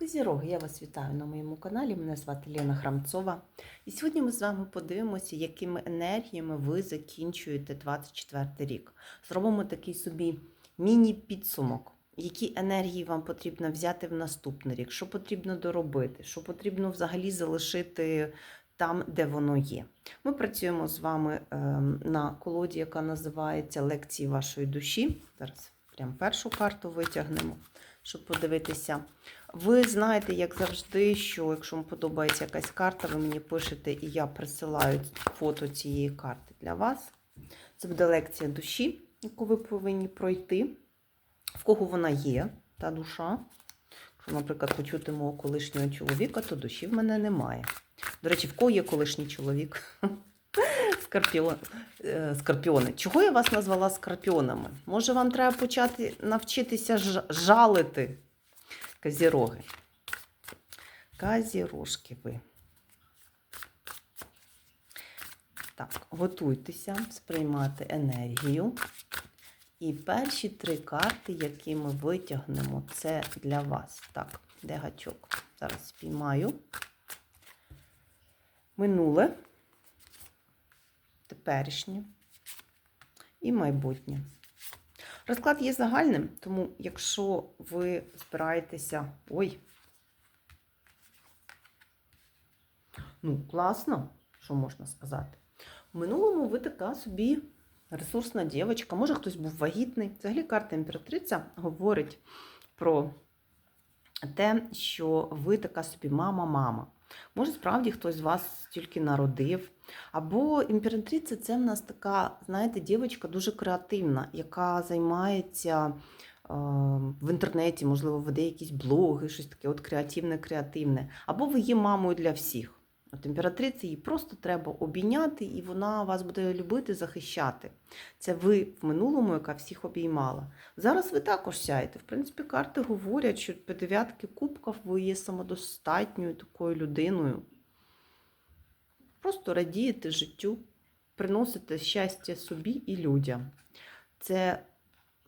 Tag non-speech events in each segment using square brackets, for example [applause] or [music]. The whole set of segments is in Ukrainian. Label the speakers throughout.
Speaker 1: Козіроги, я вас вітаю на моєму каналі. Мене звати Лена Храмцова. І сьогодні ми з вами подивимося, якими енергіями ви закінчуєте 24 рік. Зробимо такий собі міні-підсумок. Які енергії вам потрібно взяти в наступний рік, що потрібно доробити, що потрібно взагалі залишити там, де воно є. Ми працюємо з вами ем, на колоді, яка називається Лекції вашої душі. Зараз прям першу карту витягнемо, щоб подивитися. Ви знаєте, як завжди, що якщо вам подобається якась карта, ви мені пишете, і я присилаю фото цієї карти для вас. Це буде лекція душі, яку ви повинні пройти. В кого вона є, та душа. Якщо, наприклад, почути мого колишнього чоловіка, то душі в мене немає. До речі, в кого є колишній чоловік? [laughs] Скорпіон, е, скорпіони. Чого я вас назвала скорпіонами? Може, вам треба почати навчитися жалити Козіроги. Козірожки ви. Так, готуйтеся сприймати енергію. І перші три карти, які ми витягнемо, це для вас. Так, де гачок? Зараз спіймаю. Минуле, теперішнє і майбутнє. Розклад є загальним, тому якщо ви збираєтеся. Ой. Ну, класно, що можна сказати. В минулому ви така собі ресурсна дівчинка, може хтось був вагітний. Взагалі карта імператриця говорить про те, що ви така собі мама-мама. Може, справді хтось з вас тільки народив. Або імператриця це в нас така, знаєте, дівчинка дуже креативна, яка займається е, в інтернеті, можливо, веде якісь блоги, щось таке от креативне-креативне. Або ви є мамою для всіх. От імператриці її просто треба обійняти, і вона вас буде любити, захищати. Це ви в минулому, яка всіх обіймала. Зараз ви також сяєте. В принципі, карти говорять, що по дев'ятки кубків ви є самодостатньою такою людиною. Просто радієте життю, приносите щастя собі і людям. Це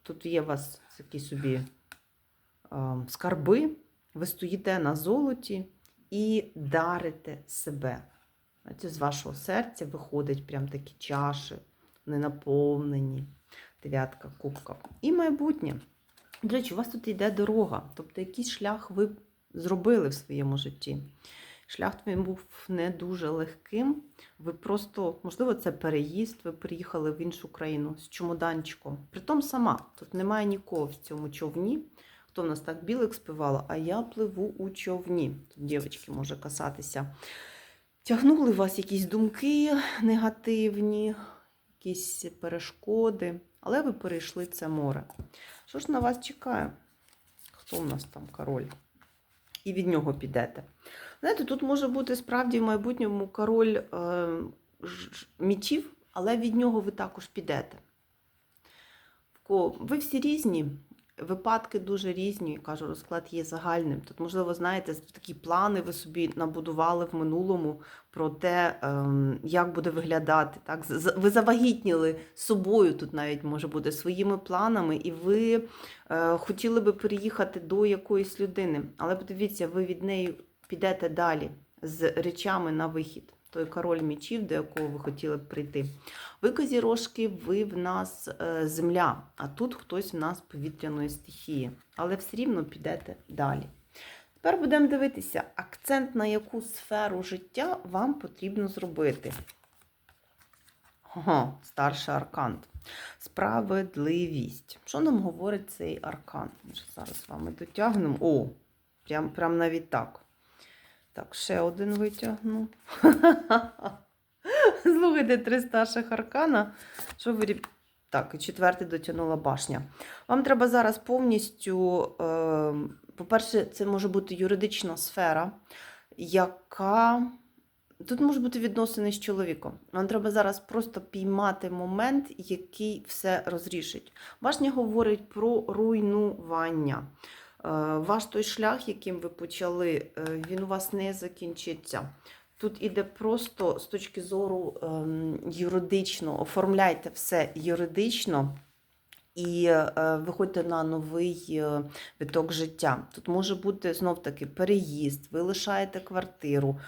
Speaker 1: тут є у вас такі собі скарби, ви стоїте на золоті і дарите себе. Знаєте, з вашого серця виходять прям такі чаші, не наповнені, дев'ятка кубка. І майбутнє. До речі, у вас тут йде дорога, тобто якийсь шлях ви зробили в своєму житті. Шлях твій був не дуже легким. Ви просто, можливо, це переїзд, ви приїхали в іншу країну з чемоданчиком. Притом сама, тут немає нікого в цьому човні. Хто в нас так білик співала, а я пливу у човні. Тут дівчатки може касатися. Тягнули вас якісь думки негативні, якісь перешкоди, але ви перейшли це море. Що ж на вас чекає? Хто в нас там король? І від нього підете. Знаєте, тут може бути справді в майбутньому король е, мічів, але від нього ви також підете. Ви всі різні, випадки дуже різні. Кажу, розклад є загальним. Тут, можливо, знаєте, такі плани ви собі набудували в минулому про те, ем, як буде виглядати. Так? Ви завагітніли собою, тут навіть може бути своїми планами, і ви е, хотіли би переїхати до якоїсь людини. Але подивіться, ви від неї підете далі з речами на вихід. Той король мічів, до якого ви хотіли б прийти. Ви козірожки, ви в нас е, земля, а тут хтось в нас повітряної стихії. Але все рівно підете далі. Тепер будемо дивитися, акцент на яку сферу життя вам потрібно зробити. Ага, старший аркан. Справедливість. Що нам говорить цей аркан? Ми зараз з вами дотягнемо. О, прям, прям навіть так. Так, ще один витягну. [laughs] Слухайте, три старших аркана. Що ви... Так, і четвертий дотягнула башня. Вам треба зараз повністю, е, по-перше, це може бути юридична сфера, яка. Тут може бути відносини з чоловіком. Вам треба зараз просто піймати момент, який все розрішить. Башня говорить про руйнування. Е, Ваш той шлях, яким ви почали, е, він у вас не закінчиться. Тут іде просто з точки зору ем, юридично, оформляйте все юридично і е, виходьте на новий виток життя. Тут може бути знов таки переїзд, ви лишаєте квартиру,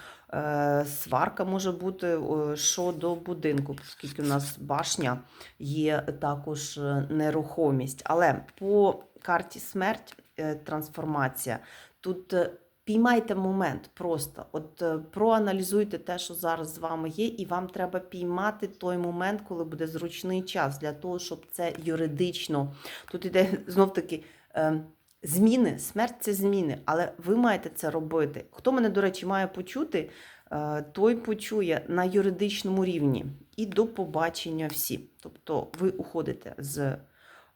Speaker 1: сварка може бути щодо будинку, оскільки у нас башня є також нерухомість. Але по карті смерть, трансформація, тут е, піймайте момент просто. От е, проаналізуйте те, що зараз з вами є, і вам треба піймати той момент, коли буде зручний час для того, щоб це юридично. Тут іде [laughs] знов таки. е, Зміни, смерть це зміни, але ви маєте це робити. Хто мене, до речі, має почути, е, той почує на юридичному рівні. І до побачення всі. Тобто ви уходите з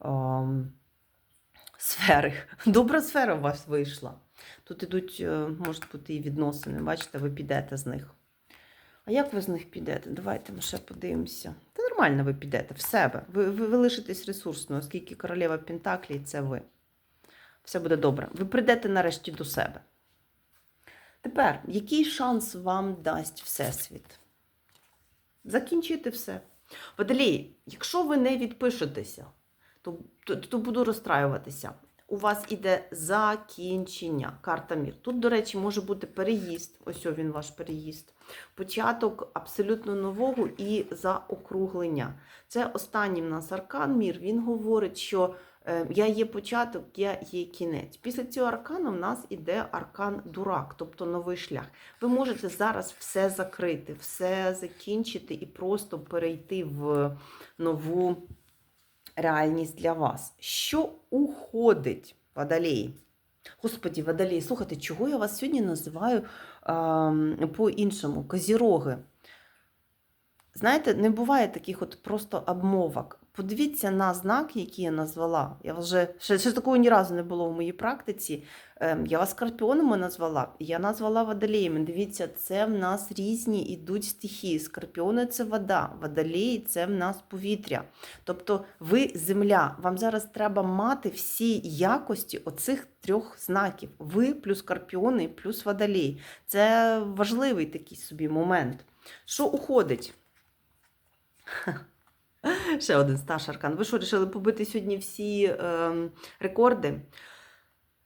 Speaker 1: ем, сфери. [laughs] Добра сфера у вас вийшла. Тут ідуть, е, можуть бути і відносини. Бачите, ви підете з них. А як ви з них підете? Давайте ми ще подивимося. Та нормально ви підете в себе. Ви, ви, ви лишитесь ресурсною, оскільки королева Пентаклі це ви. Все буде добре. Ви прийдете нарешті до себе. Тепер, який шанс вам дасть Всесвіт? Закінчити все. Водолій, якщо ви не відпишетеся, то, то, то буду розстраюватися. У вас іде закінчення, карта мір. Тут, до речі, може бути переїзд. Ось о, він ваш переїзд. Початок абсолютно нового і заокруглення. Це останній в нас аркан мір. Він говорить, що е, я є початок, я є кінець. Після цього аркану в нас іде аркан дурак, тобто новий шлях. Ви можете зараз все закрити, все закінчити і просто перейти в нову реальність для вас. Що уходить, водолій? Господі, водолій, слухайте, чого я вас сьогодні називаю ем, по-іншому? Козіроги. Знаєте, не буває таких от просто обмовок. Подивіться на знак, який я назвала. Я вже ще, ще такого ні разу не було в моїй практиці. Ем, я вас скорпіонами назвала, я назвала водоліями. Дивіться, це в нас різні ідуть стихії. Скорпіони це вода, водолії це в нас повітря. Тобто ви земля, вам зараз треба мати всі якості оцих трьох знаків. Ви плюс скорпіони, плюс водолій. Це важливий такий собі момент. Що уходить? [laughs] [laughs] Ще один стаж аркан. Ви що, вирішили побити сьогодні всі е, рекорди?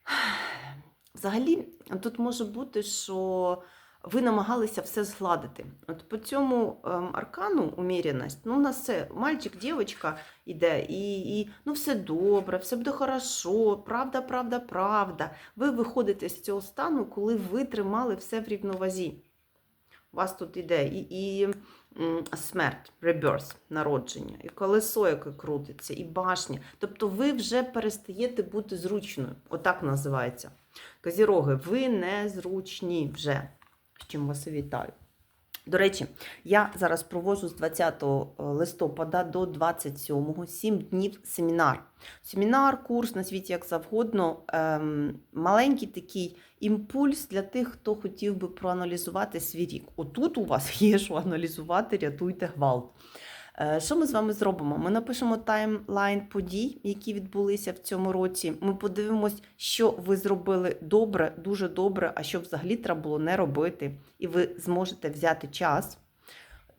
Speaker 1: [sighs] Взагалі, тут може бути, що ви намагалися все згладити. От по цьому ем, аркану уміряність, ну, у нас це мальчик, дівчинка іде, і, і ну, все добре, все буде хорошо, правда, правда, правда. Ви виходите з цього стану, коли ви тримали все в рівновазі. У вас тут іде і, і смерть, реберс, народження, і колесо, яке крутиться, і башня. Тобто ви вже перестаєте бути зручною. Отак називається. Козіроги, ви незручні вже. З чим вас вітаю. До речі, я зараз провожу з 20 листопада до 27 7 днів семінар. Семінар, курс, на світі як завгодно. Ем, маленький такий імпульс для тих, хто хотів би проаналізувати свій рік. Отут у вас є що аналізувати, рятуйте гвалт. Е, Що ми з вами зробимо? Ми напишемо таймлайн подій, які відбулися в цьому році. Ми подивимось, що ви зробили добре, дуже добре, а що взагалі треба було не робити. І ви зможете взяти час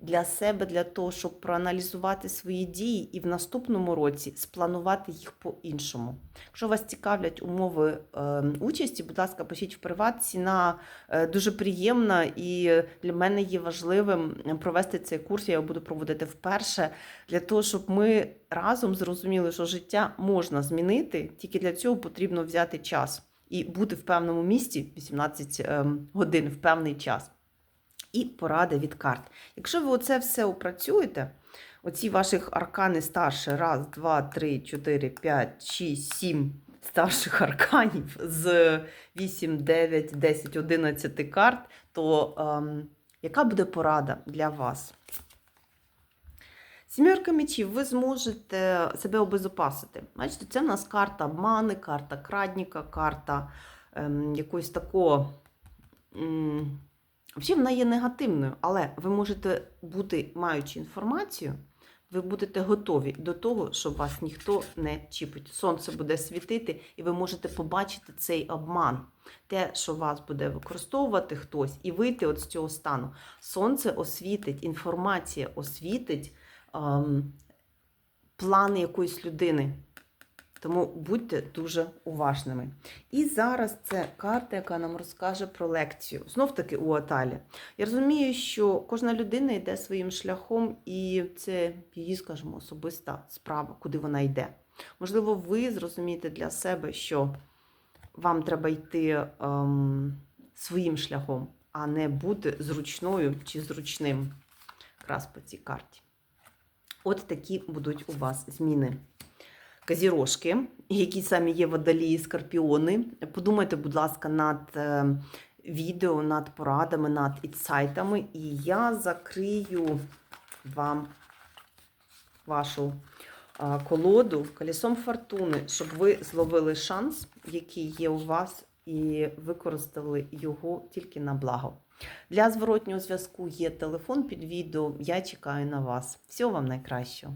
Speaker 1: для себе, для того, щоб проаналізувати свої дії і в наступному році спланувати їх по-іншому. Якщо вас цікавлять умови е, участі, будь ласка, пишіть в приват. Ціна е, дуже приємна і для мене є важливим провести цей курс. Я його буду проводити вперше для того, щоб ми разом зрозуміли, що життя можна змінити, тільки для цього потрібно взяти час і бути в певному місці 18 ем, годин в певний час. І поради від карт. Якщо ви оце все опрацюєте, оці ваших аркани старші, раз, два, три, чотири, п'ять, шість, сім старших арканів з 8, 9, 10, 11 карт, то ем, яка буде порада для вас? Сімерка мечів, ви зможете себе обезопасити. Бачите, це в нас карта обмани, карта крадніка, карта ем, якоїсь такого. Взагалі вона є негативною, але ви можете бути, маючи інформацію, ви будете готові до того, що вас ніхто не чіпить. Сонце буде світити, і ви можете побачити цей обман, те, що вас буде використовувати хтось, і вийти от з цього стану. Сонце освітить, інформація освітить ем, плани якоїсь людини. Тому будьте дуже уважними. І зараз це карта, яка нам розкаже про лекцію. Знов таки у Аталі. Я розумію, що кожна людина йде своїм шляхом, і це її, скажімо, особиста справа, куди вона йде. Можливо, ви зрозумієте для себе, що вам треба йти ем, своїм шляхом, а не бути зручною чи зручним. Якраз по цій карті. От такі будуть у вас зміни. Казірожки, які самі є водолії, скорпіони. Подумайте, будь ласка, над е, відео, над порадами, над інсайтами. І я закрию вам вашу колоду колесом фортуни, щоб ви зловили шанс, який є у вас, і використали його тільки на благо. Для зворотнього зв'язку є телефон під відео. Я чекаю на вас. Всього вам найкращого.